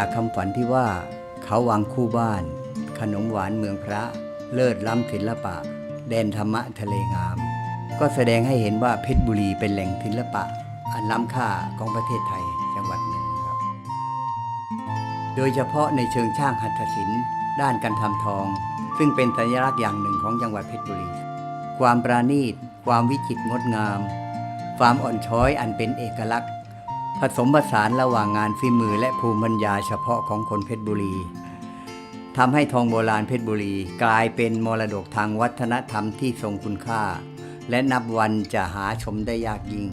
จากคำฝันที่ว่า เขาวังคู่บ้าน ขนมหวานเมืองพระ เลิศล้ำศิลปะ แดนธรรมะทะเลงาม ก็แสดงให้เห็นว่าเพชรบุรีเป็นแหล่งศิลปะ อันล้ำค่าของประเทศไทยจังหวัดหนึ่งครับ โดยเฉพาะในเชิงช่างหัตถศิลป์ด้านการทำทอง ซึ่งเป็นสัญลักษณ์อย่างหนึ่งของจังหวัดเพชรบุรี ความปราณีต ความวิจิตรงดงาม ความอ่อนช้อยอันเป็นเอกลักษณ์ ผสมผสานระหว่างงานฝีมือและภูมิปัญญาเฉพาะของคนเพชรบุรีทำให้ทองโบราณเพชรบุรี กลายเป็นมรดกทางวัฒนธรรมที่ทรงคุณค่า และนับวันจะหาชมได้ยากยิ่ง